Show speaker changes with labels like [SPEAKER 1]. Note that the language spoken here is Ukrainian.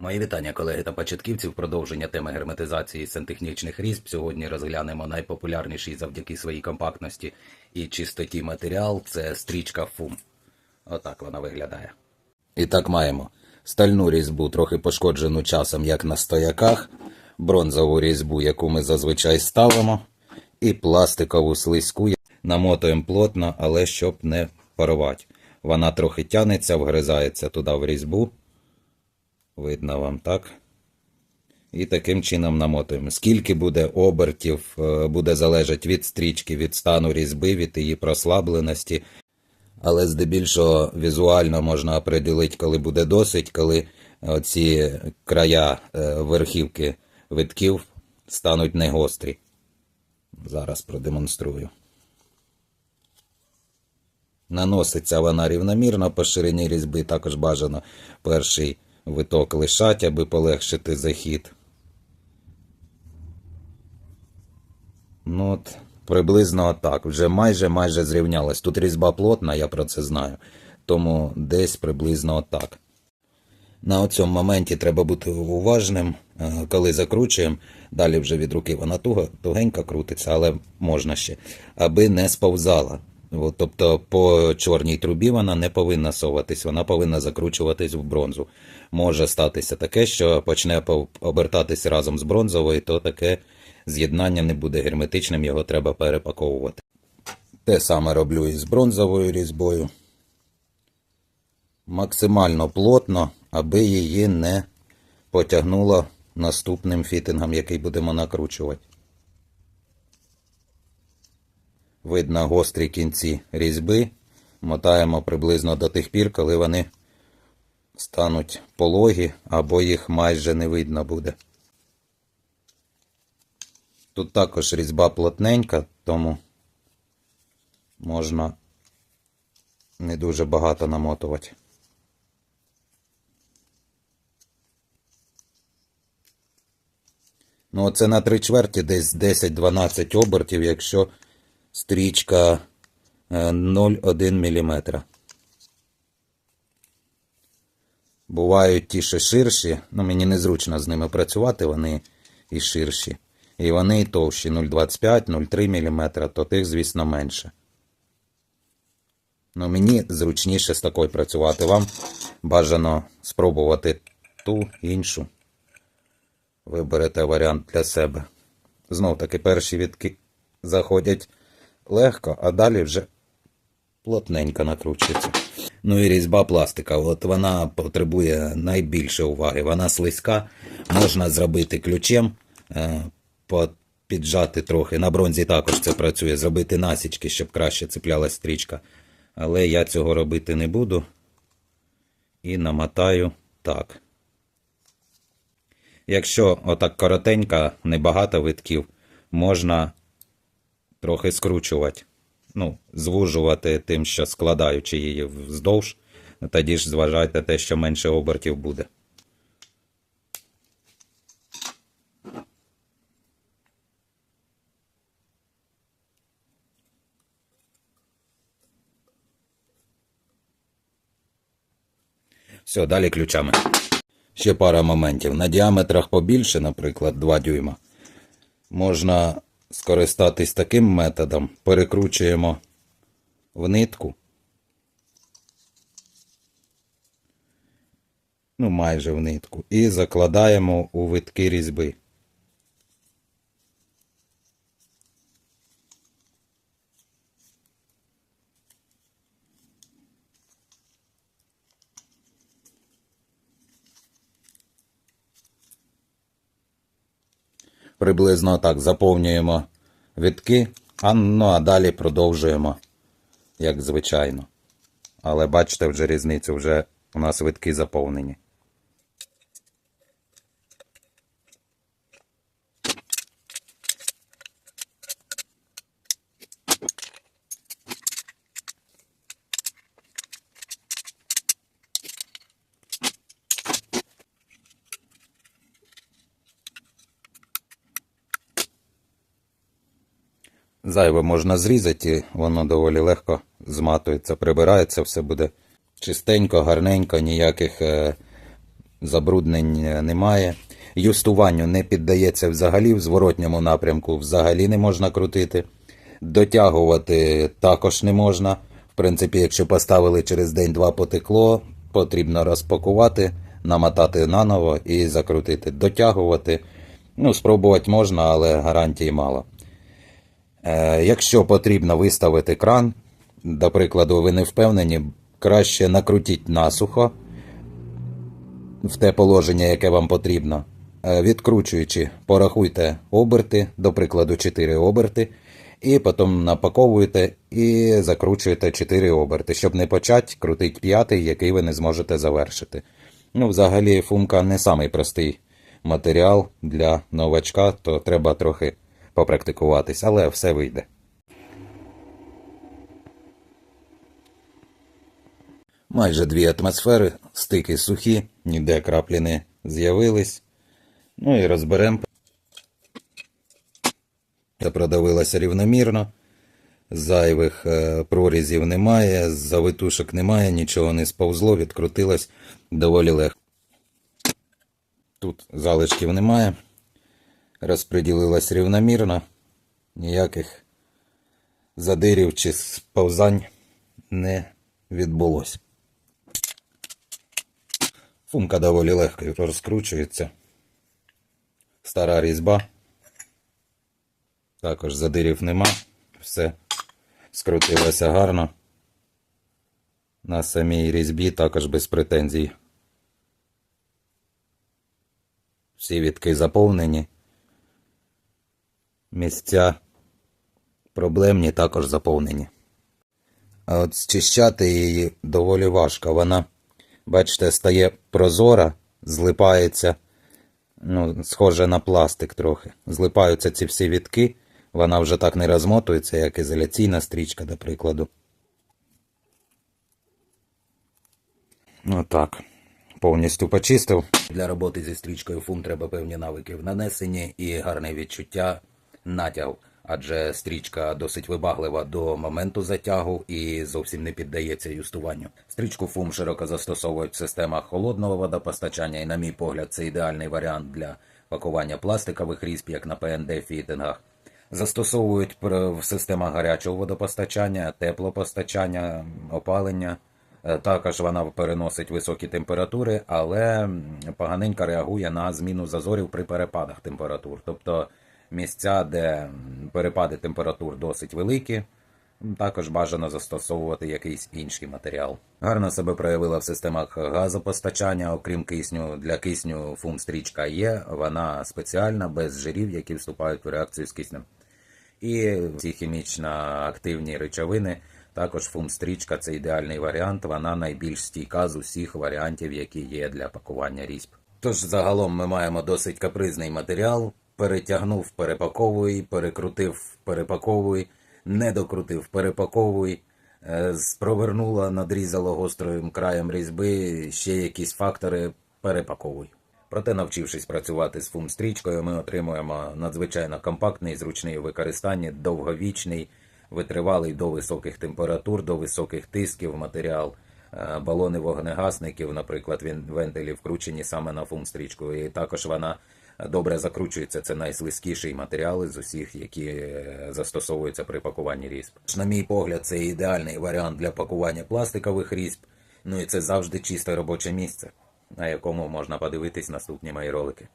[SPEAKER 1] Мої вітання, колеги та початківці. В продовження теми герметизації сантехнічних різьб. Сьогодні розглянемо найпопулярніший завдяки своїй компактності і чистоті матеріал це стрічка фум. Отак вона виглядає. І так маємо стальну різьбу, трохи пошкоджену часом, як на стояках, бронзову різьбу, яку ми зазвичай ставимо, і пластикову слизьку. Намотуємо плотно, але щоб не парувати. Вона трохи тянеться, вгризається туди в різьбу. Видно вам так. І таким чином намотуємо. Скільки буде обертів, е, буде залежати від стрічки, від стану різьби, від її прослабленості. Але здебільшого візуально можна определити, коли буде досить, коли ці края е, верхівки витків стануть негострі. Зараз продемонструю. Наноситься вона рівномірно по ширині різьби, також бажано перший виток лишать, аби полегшити захід. Ну от, приблизно так. Вже майже майже зрівнялось. Тут різьба плотна, я про це знаю. Тому десь приблизно так. На цьому моменті треба бути уважним, е, коли закручуємо. Далі вже від руки вона туго, тугенько крутиться, але можна ще, аби не сповзала. Тобто по чорній трубі вона не повинна соватись, вона повинна закручуватись в бронзу. Може статися таке, що почне обертатись разом з бронзовою, то таке з'єднання не буде герметичним, його треба перепаковувати. Те саме роблю і з бронзовою різьбою. Максимально плотно, аби її не потягнуло наступним фітингом, який будемо накручувати. Видно гострі кінці різьби. Мотаємо приблизно до тих пір, коли вони стануть пологі, або їх майже не видно буде. Тут також різьба плотненька, тому можна не дуже багато намотувати. Ну, оце на три чверті десь 10-12 обертів, якщо стрічка е, 0,1 мм. Бувають ті, що ширші, ну мені незручно з ними працювати, вони і ширші. І вони і товщі 0,25-0,3 мм, то тих, звісно, менше. Ну, мені зручніше з такою працювати. Вам бажано спробувати ту іншу. Виберете варіант для себе. Знов таки перші відки заходять легко, а далі вже плотненько накручується. Ну і різьба пластика. От вона потребує найбільше уваги. Вона слизька, можна зробити ключем, е, піджати трохи. На бронзі також це працює, зробити насічки, щоб краще цеплялась стрічка. Але я цього робити не буду. І намотаю так. Якщо отак коротенька, небагато витків, можна трохи скручувати. Ну, звужувати тим, що складаючи її вздовж, тоді ж зважайте те, що менше обертів буде. Все, далі ключами. Ще пара моментів. На діаметрах побільше, наприклад, 2 дюйма. Можна скористатись таким методом. Перекручуємо в нитку. Ну, майже в нитку. І закладаємо у витки різьби. Приблизно так заповнюємо витки, а, ну, а далі продовжуємо, як звичайно. Але бачите вже різницю, вже у нас витки заповнені. Зайве можна зрізати, воно доволі легко зматується, прибирається, все буде чистенько, гарненько, ніяких е, забруднень е, немає. Юстуванню не піддається взагалі, в зворотньому напрямку взагалі не можна крутити. Дотягувати також не можна. В принципі, якщо поставили через день-два потекло, потрібно розпакувати, намотати наново і закрутити. Дотягувати. Ну, спробувати можна, але гарантії мало. Е, якщо потрібно виставити кран, до прикладу, ви не впевнені, краще накрутіть насухо в те положення, яке вам потрібно. Е, Відкручуючи, порахуйте оберти, до прикладу, 4 оберти, і потім напаковуєте і закручуєте 4 оберти, щоб не почати крутити п'ятий, який ви не зможете завершити. Ну, взагалі, фумка не самий простий матеріал для новачка, то треба трохи попрактикуватись, але все вийде. Майже дві атмосфери, стики сухі, ніде краплі не з'явились. Ну і розберемо. Продавилася рівномірно. Зайвих е, прорізів немає, завитушок немає, нічого не сповзло, відкрутилось доволі легко. Тут залишків немає. Розподілилась рівномірно. Ніяких задирів чи сповзань не відбулось. Фумка доволі легко розкручується. Стара різьба. Також задирів нема. Все скрутилося гарно. На самій різьбі також без претензій. Всі відки заповнені. Місця проблемні також заповнені. А от зчищати її доволі важко. Вона, бачите, стає прозора, злипається, ну, схоже на пластик трохи. Злипаються ці всі відки. Вона вже так не розмотується, як ізоляційна стрічка, до прикладу. Отак. Повністю почистив. Для роботи зі стрічкою фум треба певні навики в нанесенні і гарне відчуття натягу. Адже стрічка досить вибаглива до моменту затягу і зовсім не піддається юстуванню. Стрічку фум широко застосовують в системах холодного водопостачання, і, на мій погляд, це ідеальний варіант для пакування пластикових різьб, як на ПНД фітингах. Застосовують в системах гарячого водопостачання, теплопостачання, опалення. Е, Також вона переносить високі температури, але поганенько реагує на зміну зазорів при перепадах температур. Тобто місця, де перепади температур досить великі, також бажано застосовувати якийсь інший матеріал. Гарно себе проявила в системах газопостачання, окрім кисню. Для кисню фум-стрічка є, вона спеціальна, без жирів, які вступають в реакцію з киснем. І ці хімічно активні речовини. Також фум-стрічка це ідеальний варіант. Вона найбільш стійка з усіх варіантів, які є для пакування різьб. Тож загалом ми маємо досить капризний матеріал. Перетягнув, перепаковуй, перекрутив, перепаковуй, не докрутив, перепаковуй. е, Спровернула, надрізала гострим краєм різьби, ще якісь фактори перепаковуй. Проте, навчившись працювати з фум-стрічкою, ми отримуємо надзвичайно компактний, зручний у використанні, довговічний, витривалий до високих температур, до високих тисків матеріал. Е, Балони вогнегасників, наприклад, вентилі вкручені саме на фум-стрічку, і також вона добре закручується. Це найслизькіший матеріал з усіх, які е, застосовуються при пакуванні різьб. На мій погляд, це ідеальний варіант для пакування пластикових різьб. Ну і це завжди чисте робоче місце, на якому можна подивитись наступні мої ролики.